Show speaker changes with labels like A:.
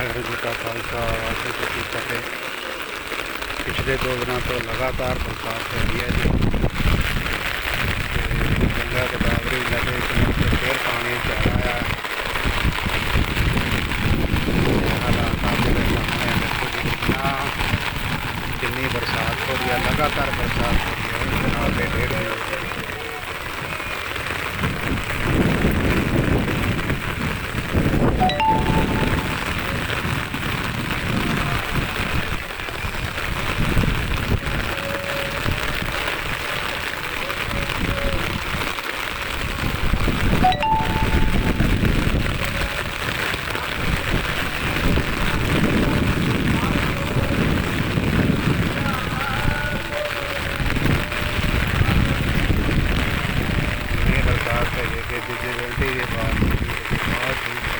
A: ਵਾਹਿਗੁਰੂ ਜੀ ਕਾ ਖਾਲਸਾ, ਵਾਹਿਗੁਰੂ ਜੀ ਕੀ ਫਤਿਹ। ਪਿਛਲੇ ਦੋ ਦਿਨਾਂ ਤੋਂ ਲਗਾਤਾਰ ਬਰਸਾਤ ਹੋ ਰਹੀ ਹੈ ਜੀ। ਗੰਗਾ ਗੋਦਾਵਰੀ ਨਦੀ ਵਿੱਚ ਫੇਰ ਪਾਣੀ ਚੜਾ ਹੈ। ਹਾਲਾਤਾਂ ਦੇ ਸਾਹਮਣੇ ਦੇਖੋ ਜੀ ਬਰਸਾਤ ਹੋ ਰਹੀ ਹੈ, ਲਗਾਤਾਰ ਬਰਸਾਤ ਹੋ ਰਹੀ ਹੈ। ਇਸ ਨਾਲ ਦੇ ਡੇਢ के विजय के बाद